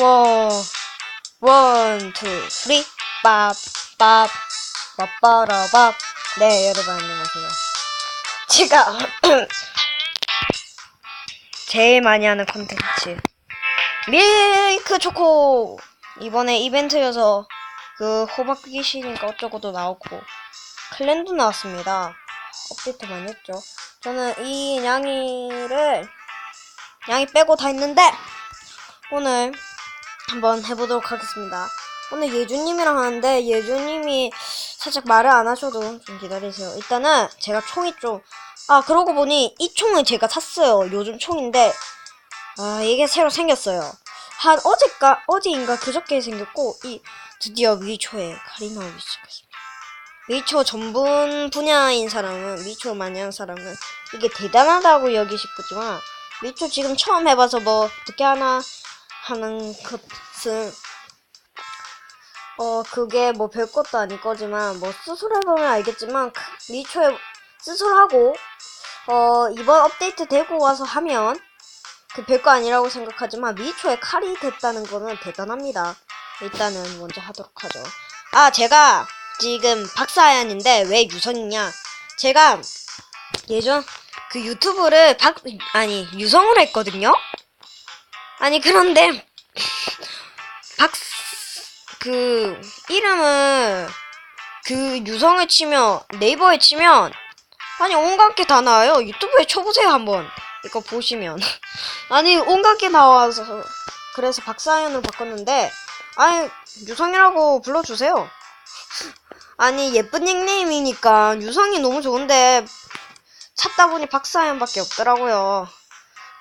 원, 원, 투, 쓰리, 밥, 밥, 빠빠라밥. 네, 여러분 안녕하세요. 제가 제일 많이 하는 콘텐츠 밀크 초코 이번에 이벤트여서 그 호박 귀신이니까 어쩌고도 나오고 클랜도 나왔습니다. 업데이트 많이 했죠. 저는 이 냥이를 냥이 빼고 다 했는데 오늘 한번 해보도록 하겠습니다. 오늘 예주님이랑 하는데 예주님이 살짝 말을 안 하셔도 좀 기다리세요. 일단은 제가 총이 좀 아 그러고 보니 이 총을 제가 샀어요. 요즘 총인데 아 이게 새로 생겼어요. 한 어제가 어제인가 그저께 생겼고 이 드디어 위초에 칼이 나오기 시작했습니다. 위초 전문 분야인 사람은 위초 많이 하는 사람은 이게 대단하다고 여기시겠지만 위초 지금 처음 해봐서 뭐 어떻게 하나 하는 것은 어 그게 뭐 별것도 아닐 거지만 뭐 스스로 해보면 알겠지만 크- 미초에 스스로 하고 어 이번 업데이트 되고 와서 하면 그 별거 아니라고 생각하지만 미초에 칼이 됐다는 거는 대단합니다. 일단은 먼저 하도록 하죠. 아 제가 지금 박사연인데 왜 유성이냐? 제가 예전 그 유튜브를 박 아니 유성으로 했거든요. 아니 그런데 박 그 이름을 그 유성을 치면 네이버에 치면 아니 온갖 게 다 나와요. 유튜브에 쳐보세요 한번. 이거 보시면 아니 온갖 게 나와서 그래서 박사연을 바꿨는데 아니 유성이라고 불러주세요. 아니 예쁜 닉네임이니까 유성이 너무 좋은데 찾다 보니 박사연밖에 없더라고요.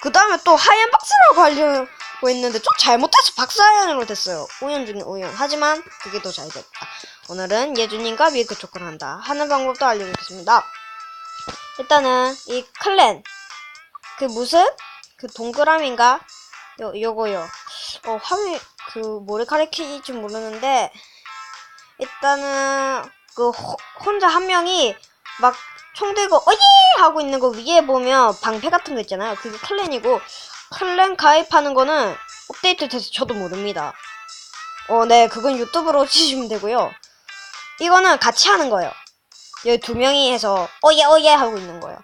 그 다음에 또 하얀 박스라고 하려 고 했는데 좀 잘못해서 박사연으로 됐어요. 우연 중에 우연. 하지만 그게 더 잘 됐다. 오늘은 예주님과 밀크 초코를 한다. 하는 방법도 알려드리겠습니다. 일단은 이 클랜 그 무슨 그 동그라미인가 요 요거요. 어 화면 그 뭐를 가리키지 모르는데 일단은 그 호- 혼자 한 명이 막 총 들고 어예 하고 있는 거 위에 보면 방패 같은 거 있잖아요. 그게 클랜이고 클랜 가입하는 거는 업데이트 돼서 저도 모릅니다. 어, 네, 그건 유튜브로 치시면 되고요. 이거는 같이 하는 거예요. 여기 두 명이 해서 어예 어예 하고 있는 거예요.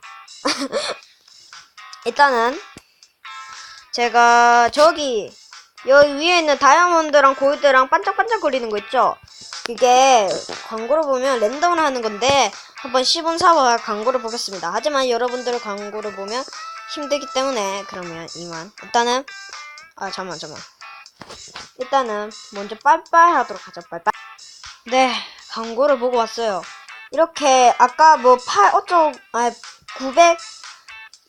일단은 제가 저기 여기 위에 있는 다이아몬드랑 골드랑 반짝반짝 거리는 거 있죠? 그게 광고를 보면 랜덤으로 하는 건데 한번 10분 사와 광고를 보겠습니다. 하지만 여러분들 광고를 보면 힘들기 때문에 그러면 이만 일단은 아 잠만 잠만 일단은 먼저 빨빨 하도록 하죠 빨빨 네 광고를 보고 왔어요. 이렇게 아까 뭐 8 어쩌 아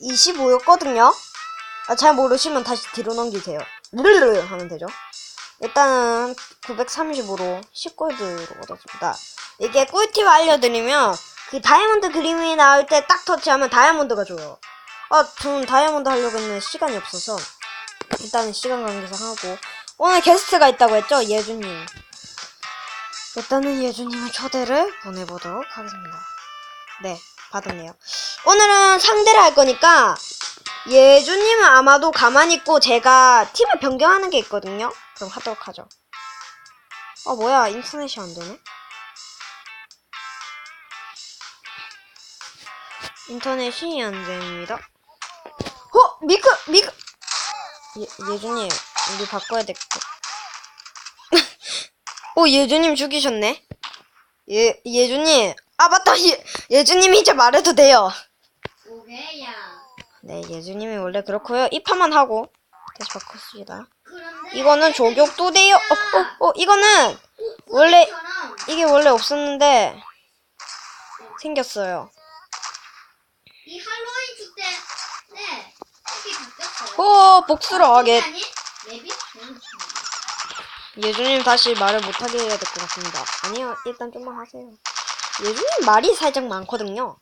925였거든요. 아, 잘 모르시면 다시 뒤로 넘기세요. 르르르 하면 되죠. 일단은 935로 10골드로 얻었습니다. 이게 꿀팁 알려드리면 그 다이아몬드 그림이 나올 때 딱 터치하면 다이아몬드가 줘요. 아, 저는 다이아몬드 하려고 했는데 시간이 없어서 일단은 시간 관계상 하고 오늘 게스트가 있다고 했죠? 예주님. 일단은 예주님의 초대를 보내보도록 하겠습니다. 네, 받았네요. 오늘은 상대를 할 거니까 예주님은 아마도 가만히 있고 제가 팀을 변경하는 게 있거든요. 그럼 하도록 하죠. 어 뭐야 인터넷이 안 되네. 인터넷이 안 됩니다. 어 미크 미크 예, 예주님 우리 바꿔야 될 거. 오 예주님 죽이셨네. 예 예주님 아 맞다 예 예주님이 이제 말해도 돼요. 오게야. 네, 예주님이 원래 그렇고요. 입하만 하고 다시 바꿨습니다. 이거는 조격도 돼요. 어, 어, 어, 이거는 원래 이게 원래 없었는데 생겼어요. 이 할로윈 축제 때 맵이 바뀌었어요. 오, 복수로 하게. 좋아. 예주님 다시 말을 못하게 해야 될 것 같습니다. 아니요, 일단 좀만 하세요. 예주님 말이 살짝 많거든요.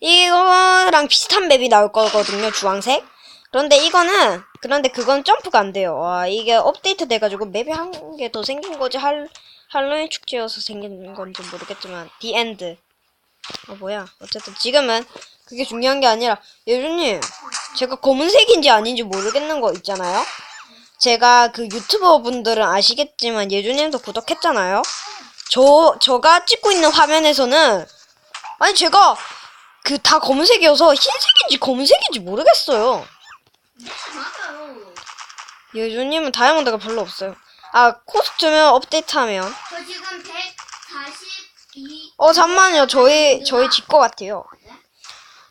이거랑 비슷한 맵이 나올 거거든요, 주황색. 그런데 이거는, 그런데 그건 점프가 안 돼요. 와, 이게 업데이트 돼가지고 맵이 한 개 더 생긴 거지, 할, 할로윈 축제여서 생긴 건지 모르겠지만, 디 엔드. 어, 뭐야. 어쨌든 지금은 그게 중요한 게 아니라 예준님 제가 검은색인지 아닌지 모르겠는 거 있잖아요. 제가 그 유튜버 분들은 아시겠지만 예준님도 구독했잖아요. 저 저가 찍고 있는 화면에서는 아니 제가 그 다 검은색이어서 흰색인지 검은색인지 모르겠어요. 네, 맞아요. 예준님은 다이아몬드가 별로 없어요. 아 코스튬을 업데이트하면 저 지금 142. 어 잠만요 저희 저희 집 거 같아요.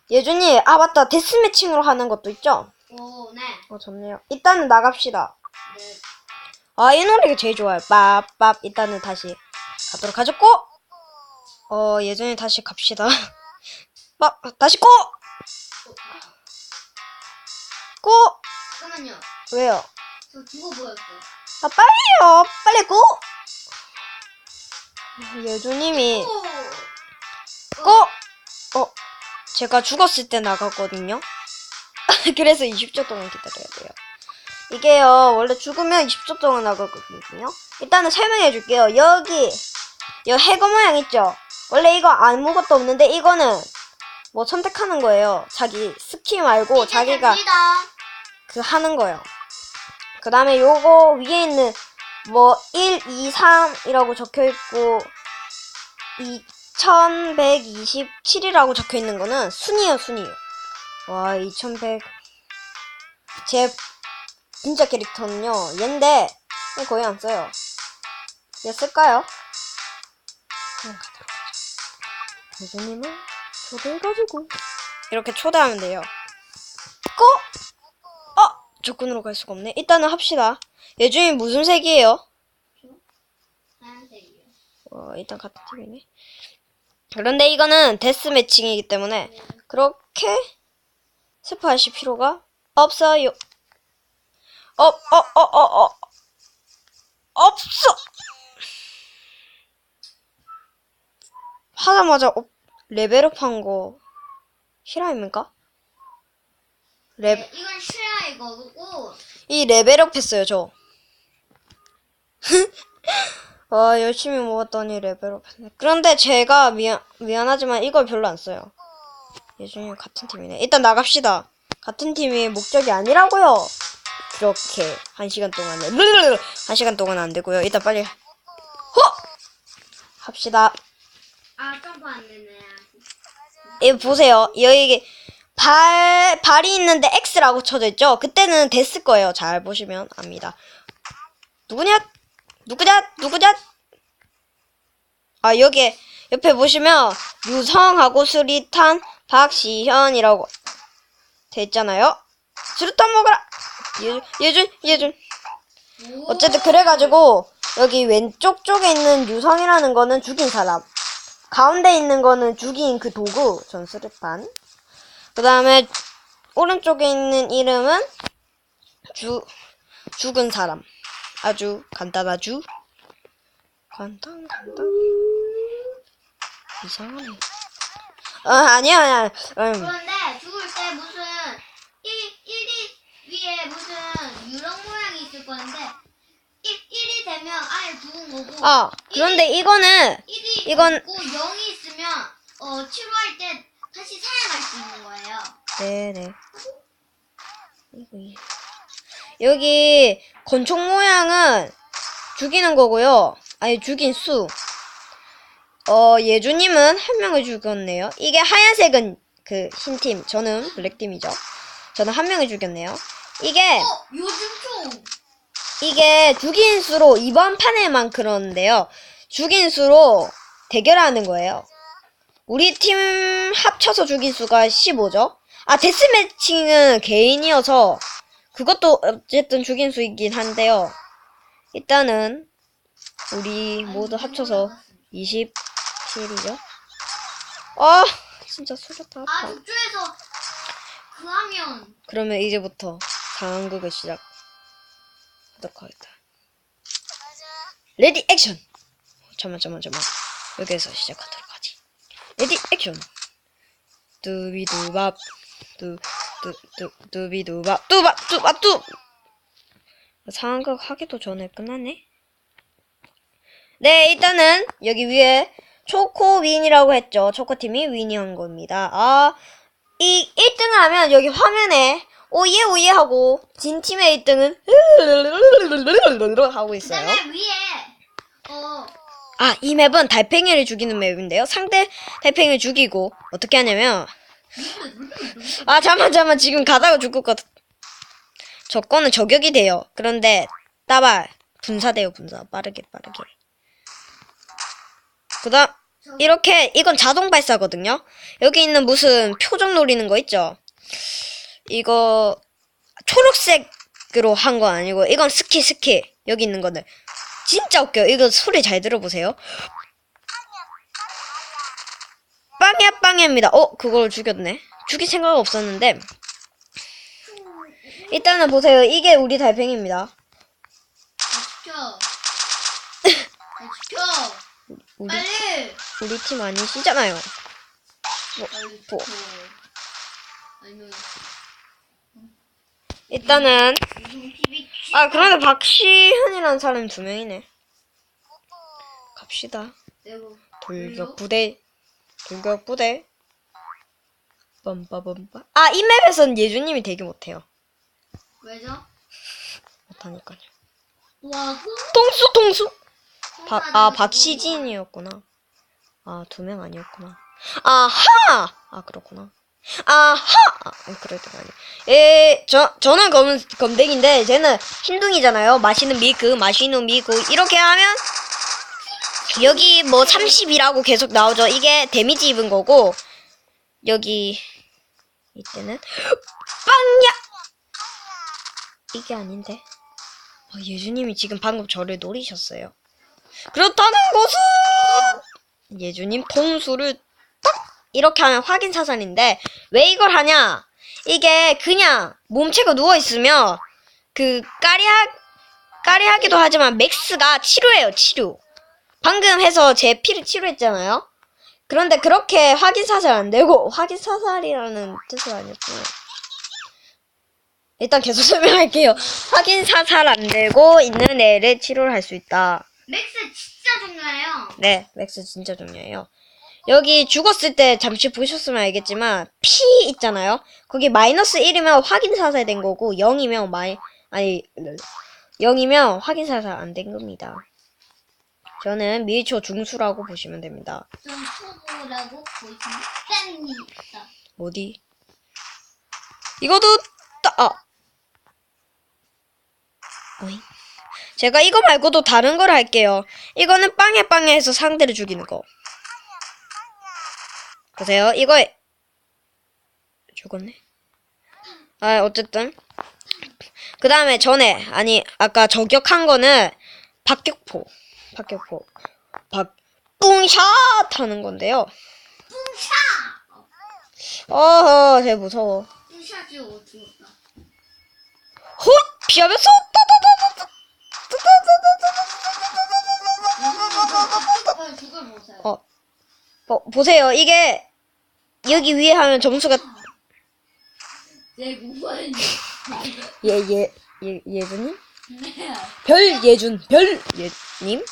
네? 예준이 아 맞다 데스매칭으로 하는 것도 있죠? 오, 네. 어 좋네요. 일단은 나갑시다. 네. 아 이 노래가 제일 좋아요. 빠빠 일단은 다시 가도록 하죠. 고! 어 예준이 다시 갑시다. 빠 다시 고! 고! 잠깐만요. 왜요? 저 죽어 보였어요. 아 빨리요 빨리 고! 예준님이 오! 고! 어 제가 죽었을 때 나갔거든요. 그래서 20초 동안 기다려야 돼요. 이게요 원래 죽으면 20초 동안 나가거든요. 일단은 설명해 줄게요. 여기 이 해거 모양 있죠? 원래 이거 아무것도 없는데 이거는 뭐 선택하는 거예요. 자기 스킬 말고 자기가. 그 하는 거예요. 그 다음에 요거 위에 있는 뭐 1, 2, 3이라고 적혀 있고 2127이라고 적혀 있는 거는 순이에요, 순이에요. 와, 2100. 제 진짜 캐릭터는요, 얘인데 얘 거의 안 써요. 얘 쓸까요? 그냥 가도록 하죠. 교수님을 초대해가지고 이렇게 초대하면 돼요. 고! 어! 적군으로 갈 수가 없네. 일단은 합시다. 예준이 무슨 색이에요? 어, 일단 같은 팀이네. 그런데 이거는 데스 매칭이기 때문에 그렇게 스포하실 필요가 없어요. 어, 어, 어, 어, 어. 없어! 하자마자 업, 레벨업 한 거 실화입니까? 레, 네, 이건 슈야 이거고 이 레벨업 했어요, 저. 와, 열심히 모았더니 레벨업 했네. 그런데 제가 미안, 미안하지만 이걸 별로 안 써요. 예준이 같은 팀이네. 일단 나갑시다. 같은 팀이 목적이 아니라고요. 그렇게 한 시간 르르르 한 시간 동안 안 되고요. 일단 빨리 허 합시다. 아 점프 안 되네. 이 보세요. 여기 발 발이 있는데 X라고 쳐져 있죠. 그때는 됐을 거예요. 잘 보시면 압니다. 누구냐? 누구냐? 누구냐? 아 여기 옆에 보시면 유성하고 수리탄 박시현이라고 돼 있잖아요. 수류탄 먹어라. 예준 예준 예준. 오. 어쨌든 그래가지고 여기 왼쪽 쪽에 있는 유성이라는 거는 죽인 사람 가운데 있는 거는 죽인 그 도구 전 수류탄 그 다음에 오른쪽에 있는 이름은 주 죽은 사람 아주 간단하죠 간단 간단 이상하네 아 아니야 아니야 음. 그런데 죽을 때 무슨 1, 1이 위에 무슨 유령 모양이 있을 건데 1, 1이 되면 아예 죽은 거고 아 그런데 이거는 1이 이건- 없고 0이 있으면 어 치료할 때 다시 살아날 수 있는 거예요. 네네. 이거, 이- 여기 권총 모양은 죽이는 거고요. 아니 죽인 수. 어 예주님은 한 명을 죽였네요. 이게 하얀색은 그 흰 팀, 저는 블랙 팀이죠. 저는 한 명을 죽였네요. 이게 어 요즘 이게 죽인 수로 이번 판에만 그러는데요. 죽인 수로 대결하는 거예요. 우리 팀 합쳐서 죽인 수가 15죠. 아 데스매칭은 개인이어서 그것도 어쨌든 죽인 수이긴 한데요. 일단은 우리 모두 합쳐서 27이죠. 아 진짜 아 아파. 저쪽에서 그 하면 그러면 이제부터 상황극을 시작. 하도록 하겠다. 레디 액션! 어, 잠만 잠만 잠만 여기에서 시작하도록 하지. 레디 액션! 뚜비두밥 뚜 뚜뚜 뚜비두밥 뚜밥 뚜밥 뚜 상황극 하기도 전에 끝났네. 네 일단은 여기 위에 초코 윈이라고 했죠. 초코팀이 윈이 한 겁니다. 아 이 1등을 하면 여기 화면에 오예 오예 하고 진 팀의 1등은 하고 있어요. 위에 어 아, 이 맵은 달팽이를 죽이는 맵인데요. 상대 달팽이를 죽이고 어떻게 하냐면 아, 잠만 잠만 지금 가다가 죽을 것 같아. 저 거는 저격이 돼요. 그런데 따발 분사돼요, 분사. 빠르게 빠르게. 그다음 이렇게 이건 자동 발사거든요. 여기 있는 무슨 표정 노리는 거 있죠? 이거 초록색으로 한 건 아니고 이건 스키 스키. 여기 있는 거는 진짜 웃겨요. 이거 소리 잘 들어보세요. 빵야 빵야입니다. 어, 그걸 죽였네. 죽일 생각 없었는데. 일단은 보세요. 이게 우리 달팽이입니다. 다 지켜. 다 지켜. 우리 빨리. 우리 팀 아니시잖아요. 빨리 뭐. 아니면 일단은 아 그런데 박시현이라는 사람이 두 명이네. 갑시다. 내가 돌격 부대. 돌격 부대. 빰빠빰빠. 아, 이 맵에선 예주님이 되게 못해요. 왜죠? 못하니까요. 와, 그 통수 통수. 박, 아, 박시진이었구나. 아, 두 명 아니었구나. 아하! 아, 그렇구나. 아하! 아, 그래도 아니. 예, 저, 저는 검, 검댕인데, 쟤는 흰둥이잖아요. 마시는 미그, 마시는 미그. 이렇게 하면, 여기 뭐 30이라고 계속 나오죠. 이게 데미지 입은 거고, 여기, 이때는, 빵야! 이게 아닌데. 아, 예주님이 지금 방금 저를 노리셨어요. 그렇다는 것은 예주님 통수를 딱 이렇게 하면 확인 사살인데 왜 이걸 하냐? 이게 그냥 몸체가 누워 있으면 그 까리하 까리하기도 하지만 맥스가 치료해요 치료. 방금 해서 제 피를 치료했잖아요. 그런데 그렇게 확인 사살 안 되고 확인 사살이라는 뜻은 아니었지만 일단 계속 설명할게요. 확인 사살 안 되고 있는 애를 치료를 할 수 있다. 맥스 진짜 중요해요. 네, 맥스 진짜 중요해요. 여기 죽었을 때 잠시 보셨으면 알겠지만 P 있잖아요. 거기 마이너스 1이면 확인 사살 된 거고 0이면 마이 아니 0이면 확인 사살 안 된 겁니다. 저는 미초 중수라고 보시면 됩니다. 좀 초보라고 보이시면 짱입니다. 어디? 이것도 따 아. 어이? 제가 이거 말고도 다른 걸 할게요. 이거는 빵에 빵에 해서 상대를 죽이는 거. 보세요. 이거 죽었네. 아, 어쨌든. 그 다음에 전에, 아니, 아까 저격한 거는 박격포. 박격포. 박, 뿡샷! 하는 건데요. 뿡샤! 어허, 쟤 무서워. 뿡샤지 어디였다? 헛! 피하면서! 빨리 죽을 보세요. 어, 어, 보세요. 이게, 여기 위에 하면 점수가. 예, 예, 예, 예준님? 네. 별 예준, 별 예님?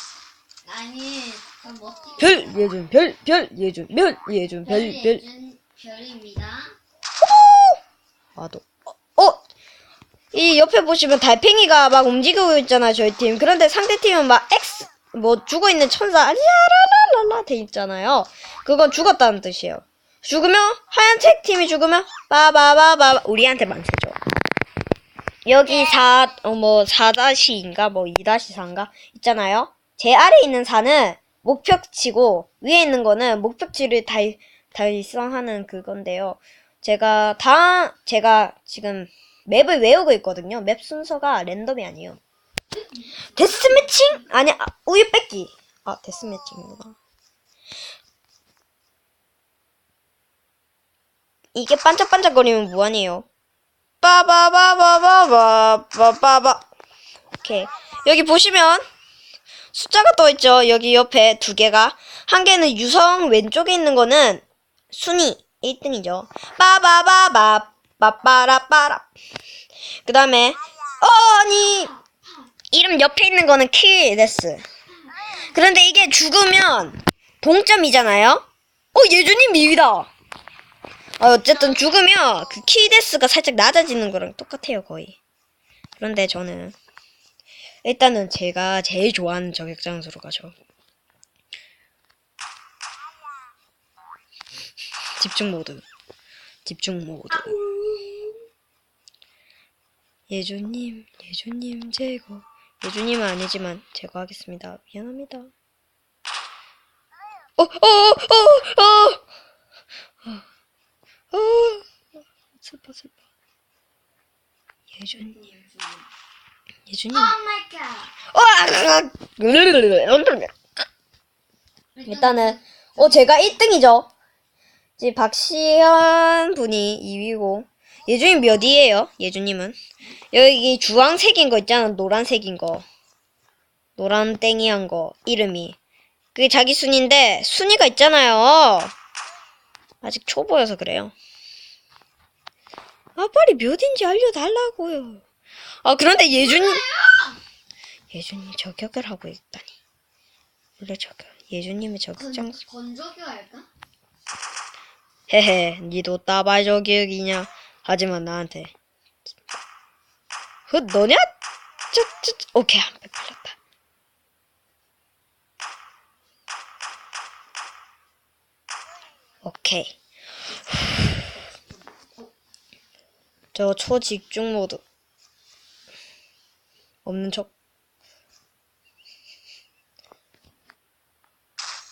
아니, 저 멋지. 별 예준, 별, 별 예준, 별 예준, 별, 별. 별입니다. 아도. 어, 어! 이 옆에 보시면 달팽이가 막 움직이고 있잖아요, 저희 팀. 그런데 상대 팀은 막 X, 뭐 죽어 있는 천사, 아리아라라라라 돼 있잖아요. 그건 죽었다는 뜻이에요. 죽으면, 하얀색 팀이 죽으면, 빠바바바, 우리한테 만 세죠. 여기 4, 어, 뭐, 4-2인가, 뭐, 2-4인가, 있잖아요. 제 아래 있는 4는 목표치고, 위에 있는 거는 목표치를 달, 달성하는 그건데요. 제가 다 제가 지금 맵을 외우고 있거든요. 맵 순서가 랜덤이 아니에요. 데스매칭? 아니, 아, 우유 뺏기. 아, 데스매칭이구나. 이게 반짝반짝거리면 무한이에요. 빠바바바바바 빠바바. 오케이. 여기 보시면 숫자가 떠 있죠. 여기 옆에 두 개가 한 개는 유성 왼쪽에 있는 거는 순위 1등이죠. 빠바바바 빠빠라빠라. 그 다음에 어, 아니 이름 옆에 있는 거는 킬데스. 그런데 이게 죽으면 동점이잖아요. 어 예준님 미위다. 아, 어쨌든 죽으면 그 키데스가 살짝 낮아지는 거랑 똑같아요, 거의. 그런데 저는 일단은 제가 제일 좋아하는 저격 장소로 가죠. 집중 모드. 집중 모드. 예주님, 예주님 제거. 예주님은 아니지만 제거하겠습니다. 미안합니다. 어, 어, 어, 어, 어, 어, 슬퍼, 슬퍼. 예주님, 예주님. 오 마이 갓. 어, 일단은 어 제가 1등이죠. 이제 박시현 분이 2위고 예주님 몇이에요? 예주님은 여기 주황색인 거 있잖아 노란색인 거 노란 땡이한 거 이름이 그게 자기 순위인데 순위가 있잖아요. 아직 초보여서 그래요. 아 빨리 몇인지 알려달라고요. 아 그런데 예주님 예주님 저격을 하고 있다니. 원래 저격 예주님의 저격 장소. 건조기 할까? 헤헤, 니도 따발 저격이냐? 하지만 나한테. 그 너냐? 저, 오케이, 한배 팔렸다. 오케이. 저 초집중 모드. 없는 척.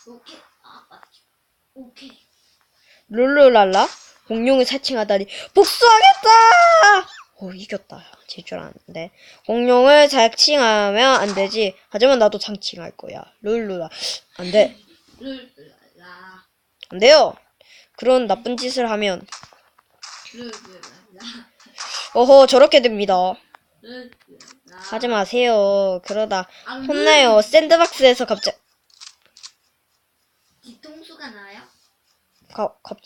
오케이. 아 맞죠. 오케이. 룰루랄라 공룡을 사칭하다니 복수하겠다! 오 이겼다 질 줄 알았는데 공룡을 사칭하면 안 되지 하지만 나도 사칭할 거야 룰루라 안돼 룰루랄라. 안 돼요 그런 나쁜 짓을 하면 룰루랄라. 어허 저렇게 됩니다 룰루랄라. 하지 마세요 그러다 아, 혼나요 샌드박스에서 갑자기 뒤통수가 나요? 가, 갑...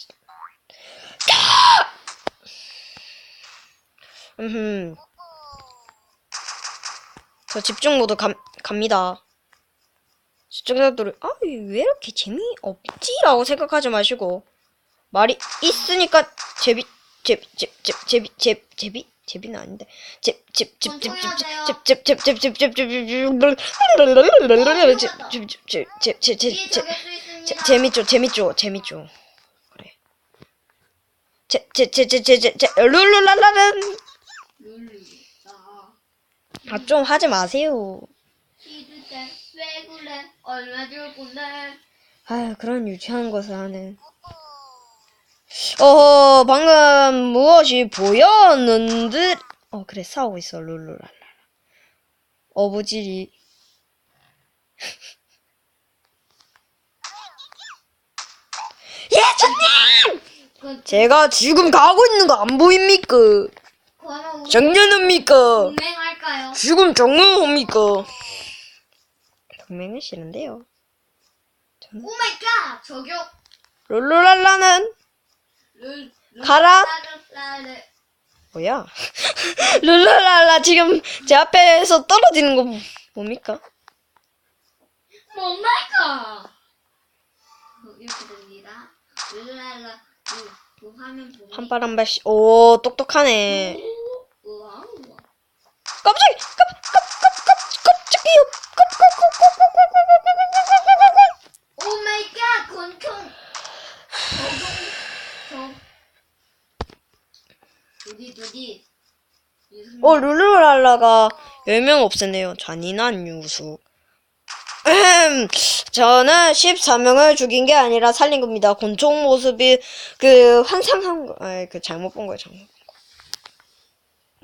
음흠. 저 집중 모드 감, 갑니다. 시청자들이, 아, 왜 이렇게 재미없지라고 생각하지 마시고, 말이 있으니까 제비, 제비, 제비, 제비, 제비, 제비, 제비는 아닌데 재밌죠 재밌죠 재밌죠 그래 제제제제제제 룰루랄라는 아좀 하지 마세요 아 그런 유치한 것을 하는 어허, 방금 무엇이 보였는데. 어, 그래, 싸우고 있어, 룰루랄라. 어부질이. 예수님! 그 제가 지금 가고 있는 거 안 보입니까? 정년합니까? 동맹할까요? 지금 정년합니까? 동맹은 싫은데요. 오 마이 갓! 저격! 룰루랄라는 룰 가라. 뭐야? 룰루랄라 지금 제 앞에서 떨어지는 거 뭐- 뭡니까? 어, 이렇게 됩니다. 룰루랄라. 루, 루 화면 보면 한발 한 발씩. 오 똑똑하네. 깜짝이 깜, 깜, 깜, 깜, 깜짝이요. 깜, 깜, 깜, 깜, 깜, 깜, 깜, 깜, 깜, 깜, 깜, 깜, 깜. 오 마이 갓! 권총! 저어 룰루랄라가 10명 없앴네요. 잔인한 뉴스. 음, 저는 14명을 죽인 게 아니라 살린 겁니다. 곤충 모습이 그 환상한 거, 아이, 그 잘못 본 거예요, 잘못 본 거.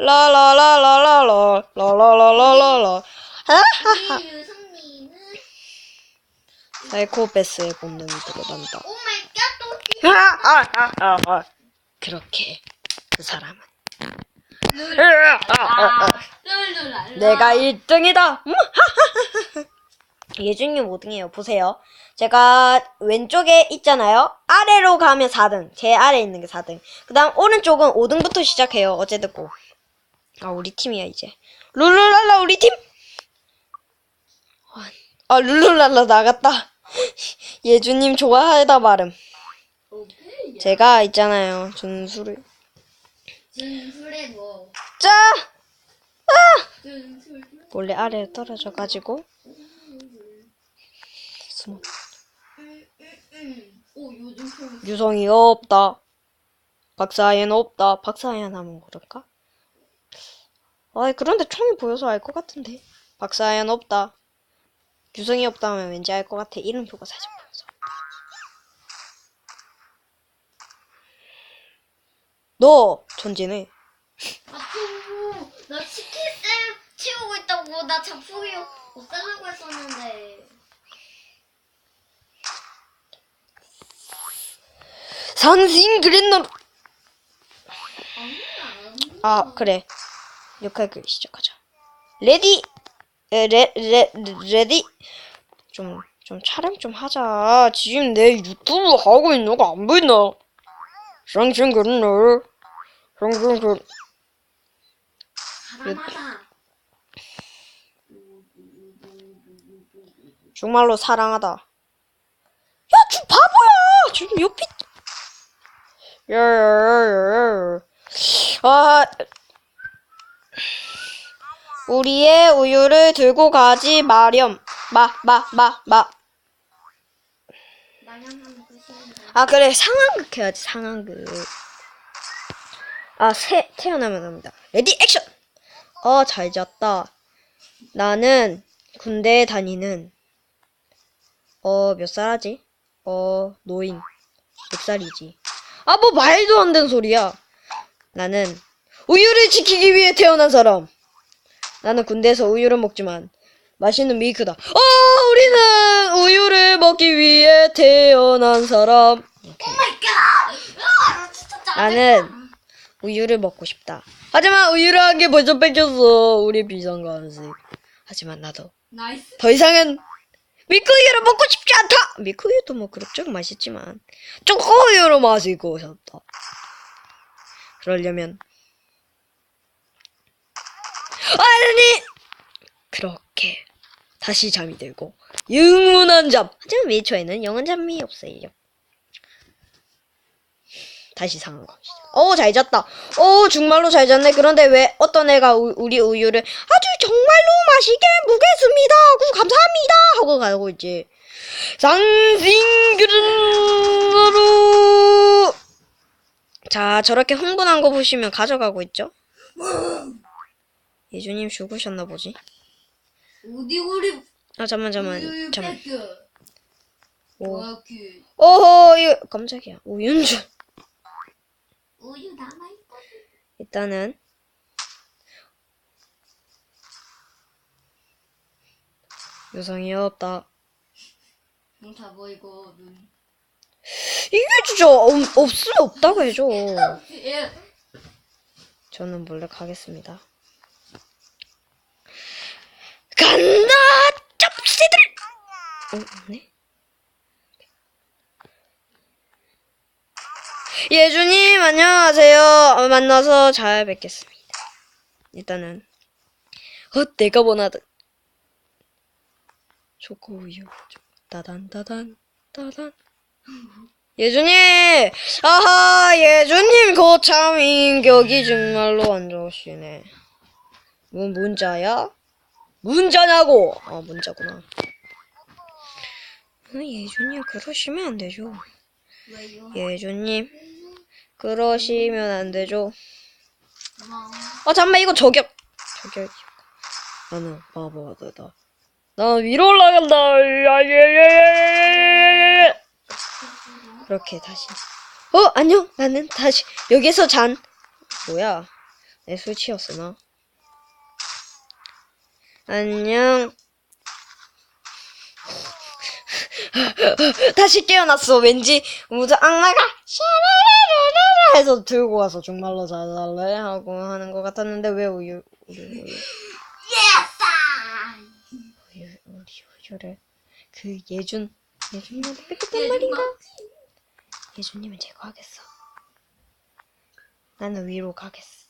라라라라라라, 라라라라라라. 우리 유성민은 사이코패스의 본능이 드러난다. 또 아, 아, 아. 그렇게 그 사람은. 내가 1등이다. 예준님 5등이에요. 보세요. 제가 왼쪽에 있잖아요. 아래로 가면 4등. 제 아래에 있는 게 4등. 그 다음 오른쪽은 5등부터 시작해요. 어쨌든 아, 우리 팀이야, 이제. 룰루랄라, 우리 팀! 아, 룰루랄라 나갔다. 예주님 좋아하다 말음. 제가 있잖아요. 준수를. 준술에 뭐 짜! 준술 원래 아래에 떨어져가지고. 숨어. 오 요즘 좀 유성이 없다. 박사엔 없다. 박사엔 하면 그럴까? 아이, 그런데 총이 보여서 알 것 같은데. 박사엔 없다. 유성이 없다 하면 왠지 알 것 같아. 이름표가 살짝 보여서. 너 전진해. 아프고 나 치킨 쌤 채우고 있다고 나 잡수기 없애려고 했었는데 상신 그랬노. 아니야 아 그래. 역할극 시작하자. 레디. 에, 레, 레, 레디. 좀, 좀 촬영 좀 하자. 지금 내 유튜브 하고 있는 거 안 보이나? 상신 그랬노. 상신 그. 정말로 사랑하다. 야, 저 바보야! 지금 옆에. 야야야야. 아. 우리의 우유를 들고 가지 마렴. 마, 마, 마, 마. 아, 그래. 상황극 해야지, 상황극. 아, 새, 태어나면 합니다. 레디, 액션! 어, 잘 잤다. 나는 군대에 다니는, 어, 몇 살 하지? 어, 노인. 100살이지. 아, 뭐 말도 안 되는 소리야. 나는 우유를 지키기 위해 태어난 사람. 나는 군대에서 우유를 먹지만 맛있는 밀크다. 어, 우리는 우유를 먹기 위해 태어난 사람. 이렇게. 아 진짜 짜증나 나는 우유를 먹고 싶다. 하지만 우유를 한 개 벌써 뺏겼어. 우리 비상관식. 하지만 나도 나이스 더 이상은 밀크우유를 먹고 싶지 않다. 밀크우유도 뭐 그럭저럭 맛있지만 초코우유로 마시고 싶다. 그러려면 아니 그렇게 다시 잠이 들고 영원한 잠. 하지만 미초에는 영원 잠이 없어요. 다시 상한 것이죠. 어, 잘 잤다. 어, 정말로 잘 잤네. 그런데 왜 어떤 애가 우, 우리 우유를 아주 정말로 맛있게 먹겠습니다. 하고 감사합니다. 하고 가고 있지. 상징그릇으로 자, 저렇게 흥분한 거 보시면 가져가고 있죠? 예주님 죽으셨나 보지? 어디 우리 아, 잠만, 잠만, 잠만. 오. 어허, 이거, 깜짝이야. 우윤주. 우유 남아있거든 일단은 유성이 없다. 다 보이고 눈 이게 진짜 없, 없으면 없다고 해줘. 예. 저는 몰래 가겠습니다. 간다! 짭새들! 어, 없네? 예주님, 안녕하세요. 어, 만나서 잘 뵙겠습니다. 일단은, 어, 내가 원하던, 초코우유. 따단, 따단, 따단. 예주님! 아하, 예주님, 거참 인격이 정말로 안 좋으시네. 뭐, 문자야? 문자냐고! 아, 문자구나. 아, 예주님, 그러시면 안 되죠. 예주님, 그러시면 안 되죠. 아, 잠깐만, 이거 저격! 저격. 나는 바보다. 나 위로 올라간다. 그렇게 다시. 어, 안녕. 나는 다시 여기서 잔. 뭐야? 내 술 취했어 나. 안녕. 다시 깨어났어. 왠지 무슨 악마가 샤라라라라 해서 들고 와서 정말로 잘 살래 하고 하는 것 같았는데 왜 우유 우유 우유 우유 우유 우유를 그 예준 예준님한테 뺏겼단 말인가? 예준님을 제거하겠어. 나는 위로 가겠어.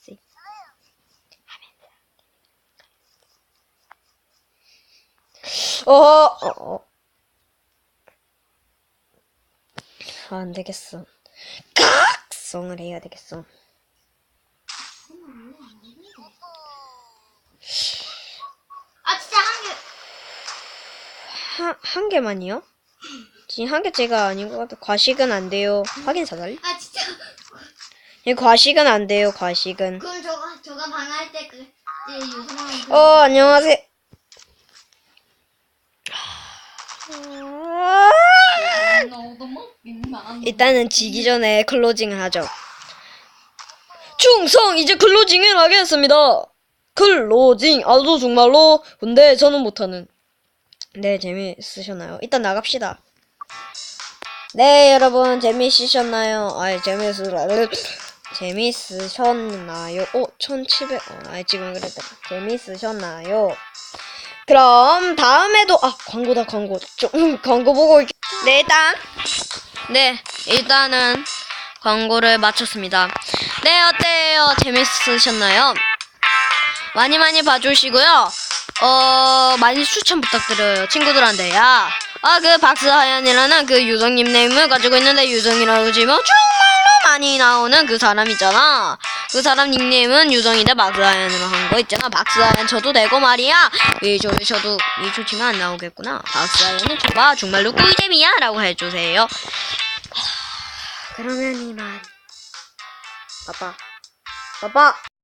어, 어, 어. 아, 안 되겠어. 각성을 해야 되겠어. 아 진짜 한 개. 한, 한 개만이요? 지금 한 개째가 아닌 것 같아. 과식은 안 돼요. 확인 사달? 아 진짜. 예, 과식은 안 돼요, 과식은. 그럼 저가 저가 방할 때그 이제 유성왕. 어, 안녕하세요. 일단은 지기 전에 클로징을 하죠. 충성! 이제 클로징을 하겠습니다! 클로징! 아주 정말로. 근데 저는 못하는. 네, 재미있으셨나요? 일단 나갑시다. 네, 여러분, 재미있으셨나요? 아이, 재미있으, 재미있으셨나요? 어, 1700, 어, 아이, 지금 그랬다. 재미있으셨나요? 그럼, 다음에도, 아, 광고다, 광고. 좀, 음, 광고 보고 올게. 네, 일단. 네, 일단은 광고를 마쳤습니다. 네, 어때요? 재밌으셨나요? 많이 많이 봐주시고요. 어, 많이 추천 부탁드려요. 친구들한테. 야, 아, 그 박스하연이라는 그 유정님 네임을 가지고 있는데 유정이라고 치면 정말로 많이 나오는 그 사람 있잖아. 그 사람 닉네임은 유정인데 박스하연으로 한 거 있잖아. 박스하연 쳐도 되고 말이야. 이조 쳐도 이 조 치면 안 나오겠구나. 박스하연은 쳐봐. 정말로 꿀잼이야. 라고 해주세요. 그러면 이만. 빠빠. 빠빠.